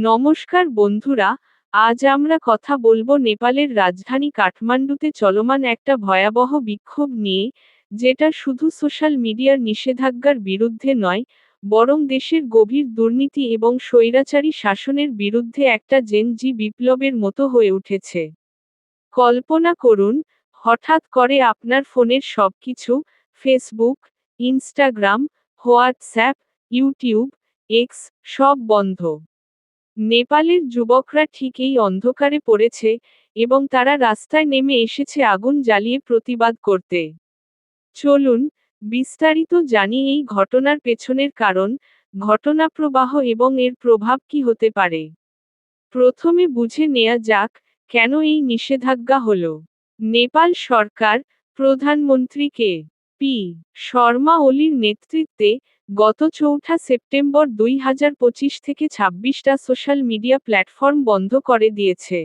নমস্কার বন্ধুরা, আজ আমরা কথা বলব নেপালের রাজধানী কাঠমান্ডুতে চলমান একটা ভয়াবহ বিক্ষোভ নিয়ে, যেটা শুধু সোশ্যাল মিডিয়ার নিষেধাজ্ঞার বিরুদ্ধে নয়, বরং দেশের গভীর দুর্নীতি এবং স্বৈরাচারী শাসনের বিরুদ্ধে একটা জেনজি বিপ্লবের মতো হয়ে উঠেছে। কল্পনা করুন, হঠাৎ করে আপনার ফোনের সবকিছু, Facebook, Instagram, WhatsApp, YouTube, X, সব বন্ধ। নেপালের যুবকরা ঠিক এই অন্ধকারে পড়েছে এবং তারা রাস্তায় নেমে এসেছে আগুন জ্বালিয়ে প্রতিবাদ করতে। চলুন, বিস্তারিত জানি এই ঘটনার পেছনের কারণ, ঘটনাপ্রবাহ এবং এর প্রভাব কি হতে পারে। প্রথমে বুঝে নেয়া যাক, কেন এই নিষেধাজ্ঞা হল। নেপাল সরকার প্রধানমন্ত্রীকে পি. শর্মা ওলির নেতৃত্বে গত চৌঠা সেপ্টেম্বর দুই হাজার পঁচিশ থেকে ছাব্বিশটা সোশ্যাল মিডিয়া প্ল্যাটফর্ম বন্ধ করে দিয়েছে।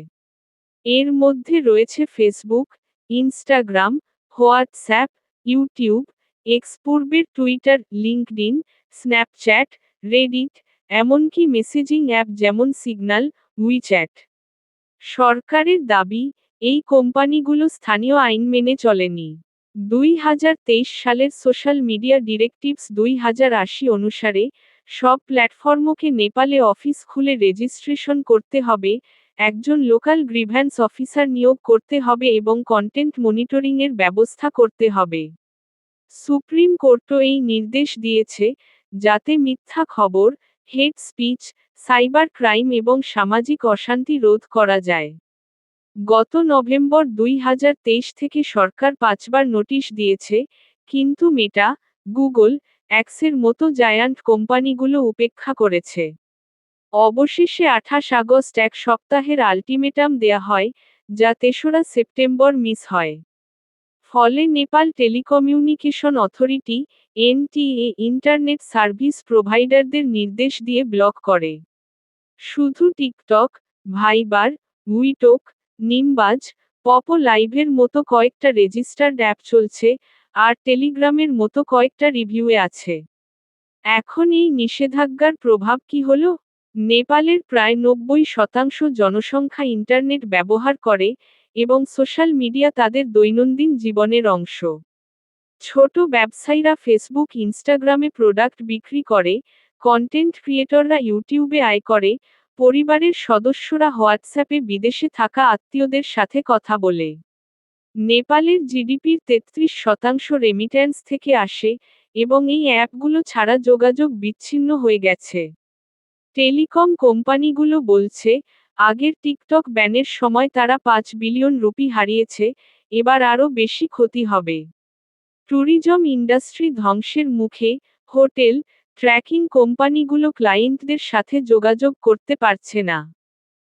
এর মধ্যে রয়েছে Facebook, Instagram, WhatsApp, YouTube, X পূর্বের টুইটার লিঙ্কডিন স্ন্যাপচ্যাট, রেডিট, এমনকি মেসেজিং অ্যাপ যেমন সিগন্যাল উইচ্যাট। সরকারের দাবি, এই কোম্পানিগুলো স্থানীয় আইন মেনে চলেনি। দুই হাজার তেইশ সালের সোশ্যাল মিডিয়া ডিরেক্টিভস দুই হাজার আশি অনুসারে, সব প্ল্যাটফর্মকে নেপালে অফিস খুলে রেজিস্ট্রেশন করতে হবে, একজন লোকাল গ্রিভ্যান্স অফিসার নিয়োগ করতে হবে এবং কন্টেন্ট মনিটরিংয়ের ব্যবস্থা করতে হবে। সুপ্রিম কোর্টও এই নির্দেশ দিয়েছে, যাতে মিথ্যা খবর, হেড স্পিচ, সাইবার ক্রাইম এবং সামাজিক অশান্তি রোধ করা যায়। গত নভেম্বর দুই হাজার তেইশ থেকে সরকার পাঁচবার নোটিশ দিয়েছে, কিন্তু মেটা, গুগল, অ্যাক্সের মতো জায়ান্ট কোম্পানিগুলো উপেক্ষা করেছে। অবশেষে আঠাশ আগস্ট এক সপ্তাহের আলটিমেটাম দেয়া হয়, যা তেসরা সেপ্টেম্বর মিস হয়। ফলে Nepal telecommunication authority, NTA, internet service প্রোভাইডারদের নির্দেশ দিয়ে ব্লক করে। শুধু টিকটক, ভাইবার, উইটোক নিমবাজ, পপো লাইভের মতো কয়েকটা রেজিস্টার্ড অ্যাপ চলছে আর টেলিগ্রামের মতো কয়েকটা রিভিউয়ে আছে। এখন এই নিষেধাজ্ঞার প্রভাব কি হল? নেপালের প্রায় নব্বই শতাংশ জনসংখ্যা ইন্টারনেট ব্যবহার করে এবং সোশ্যাল মিডিয়া তাদের দৈনন্দিন জীবনের অংশ। ছোট ব্যবসায়ীরা ফেসবুক, ইনস্টাগ্রামে প্রোডাক্ট বিক্রি করে, কন্টেন্ট ক্রিয়েটররা ইউটিউবে আয় করে পরিবারের সদস্যরা হোয়াটসঅ্যাপে বিদেশে থাকা আত্মীয়দের সাথে কথা বলে। নেপালের জিডিপির তেত্রিশ শতাংশ রেমিট্যান্স থেকে আসে এবং এই অ্যাপগুলো ছাড়া যোগাযোগ বিচ্ছিন্ন হয়ে গেছে। টেলিকম কোম্পানিগুলো বলছে, আগের টিকটক ব্যানের সময় তারা পাঁচ বিলিয়ন রুপি হারিয়েছে, এবার আরও বেশি ক্ষতি হবে। ট্যুরিজম ইন্ডাস্ট্রি ধ্বংসের মুখে হোটেল ট্র্যাকিং কোম্পানিগুলো ক্লায়েন্টদের সাথে যোগাযোগ করতে পারছে না।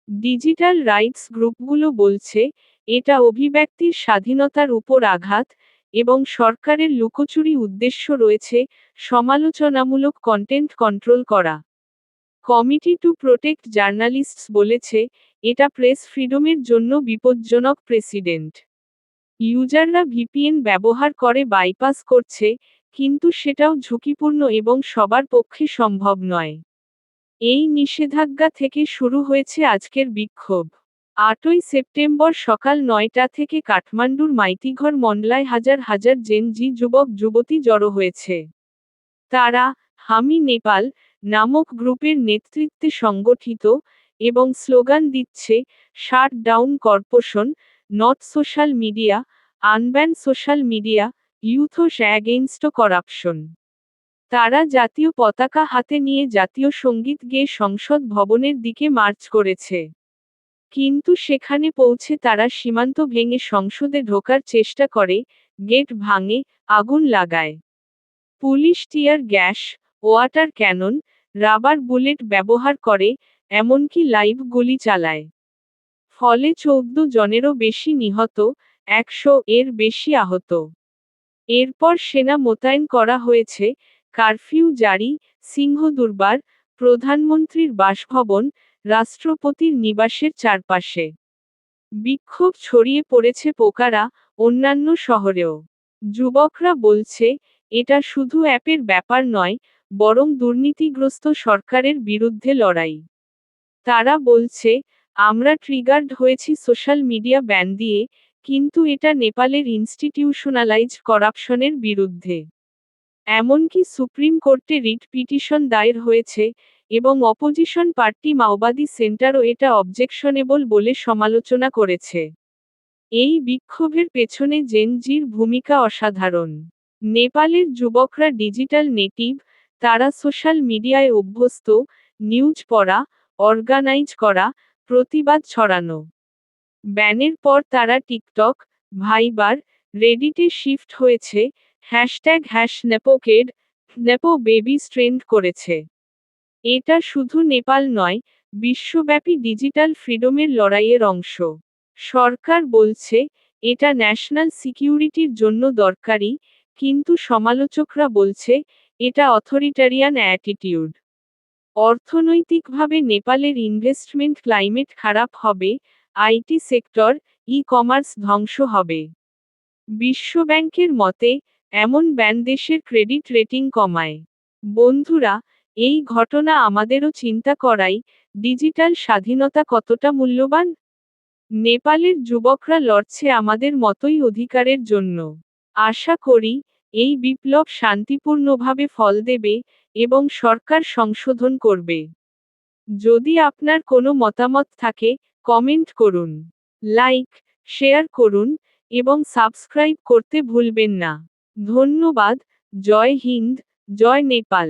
ডিজিটাল রাইটস গ্রুপগুলো বলছে, এটা অভিব্যক্তির স্বাধীনতার উপর আঘাত এবং সরকারের লুকোচুরি উদ্দেশ্য রয়েছে সমালোচনামূলক কন্টেন্ট কন্ট্রোল করা। কমিটি টু প্রোটেক্ট জার্নালিস্টস বলেছে, এটা প্রেস ফ্রিডমের জন্য বিপজ্জনক প্রেসিডেন্ট। ইউজাররা ভিপিএন ব্যবহার করে বাইপাস করছে কিন্তু সেটাও ঝুঁকিপূর্ণ এবং সবার পক্ষে সম্ভব নয়। এই নিষেধাজ্ঞা থেকে শুরু হয়েছে আজকের বিক্ষোভ। আটই সেপ্টেম্বর সকাল নয়টা থেকে কাঠমান্ডুর মাইতিঘর মন্ডলায় হাজার হাজার জেন জি যুবক, যুবতী জড়ো হয়েছে। তারা হামি নেপাল নামক গ্রুপের নেতৃত্বে সংগঠিত এবং স্লোগান দিচ্ছে, shut down corporation, not social media unban social media youths against corruption. তারা জাতীয় পতাকা হাতে নিয়ে জাতীয় সংগীত গেয়ে সংসদ ভবনের দিকে মার্চ করেছে। কিন্তু সেখানে পৌঁছে তারা সীমান্ত ভেঙে সংসদে ঢোকার চেষ্টা করে, গেট ভাঙে, আগুন লাগায়। Police, tear gas, water cannon, rubber bullet ব্যবহার করে, এমনকি লাইভ গুলি চালায়। ফলে চৌদ্দ জনেরও বেশি নিহত, একশো এর বেশি আহত। এরপর সেনা মোতায়েন করা হয়েছে কারফিউ জারি সিংহদুর্বার প্রধানমন্ত্রীর বাসভবন, রাষ্ট্রপতির নিবাসের চারপাশে। বিক্ষোভ ছড়িয়ে পড়েছে পোকারা, অন্যান্য শহরেও। যুবকরা বলছে, এটা শুধু অ্যাপের ব্যাপার নয়, বরং দুর্নীতিগ্রস্ত সরকারের বিরুদ্ধে লড়াই। তারা বলছে, আমরা ট্রিগার্ড হয়েছি সোশ্যাল মিডিয়া ব্যান দিয়ে কিন্তু এটা নেপালের ইনস্টিটিউশনালাইজড করাপশনের বিরুদ্ধে। এমনকি সুপ্রিম কোর্টে রিট পিটিশন দায়ের হয়েছে এবং অপোজিশন পার্টি মাওবাদী সেন্টারও এটা অবজেকশনেবল বলে সমালোচনা করেছে। এই বিক্ষোভের পেছনে জেনজির ভূমিকা অসাধারণ। নেপালের যুবকরা ডিজিটাল নেটিভ, তারা সোশ্যাল মিডিয়ায় অভ্যস্ত, নিউজ পড়া, অর্গানাইজ করা, প্রতিবাদ ছড়ানো। ব্যানের পর তারা টিকটক, ভাইবার, রেডিটে শিফট হয়েছে, hashtag hash nepo kid, nepo baby trend করেছে। এটা শুধু নেপাল নয়, বিশ্বব্যাপী ডিজিটাল ফ্রিডমের লড়াইয়ের অংশ। সরকার বলছে, এটা ন্যাশনাল সিকিউরিটির জন্য দরকারি, কিন্তু সমালোচকরা বলছে, এটা অথরিটারিয়ান অ্যাটিটিউড। অর্থনৈতিকভাবে নেপালের ইনভেস্টমেন্ট ক্লাইমেট খারাপ হবে আইটি সেক্টর ই কমার্স ধ্বংস হবে। বিশ্বব্যাংকের মতে, এমন ব্যান দেশের ক্রেডিট রেটিং কমায়। বন্ধুরা, এই ঘটনা আমাদেরও চিন্তা করাই ডিজিটাল স্বাধীনতা কতটা মূল্যবান? নেপালের যুবকরা লড়ছে আমাদের মতোই অধিকারের জন্য। আশা করি, এই বিপ্লব শান্তিপূর্ণভাবে ফল দেবে এবং সরকার সংশোধন করবে। যদি আপনার কোনো মতামত থাকে কমেন্ট করুন, লাইক, শেয়ার করুন এবং সাবস্ক্রাইব করতে ভুলবেন না। ধন্যবাদ, জয় হিন্দ, জয় নেপাল।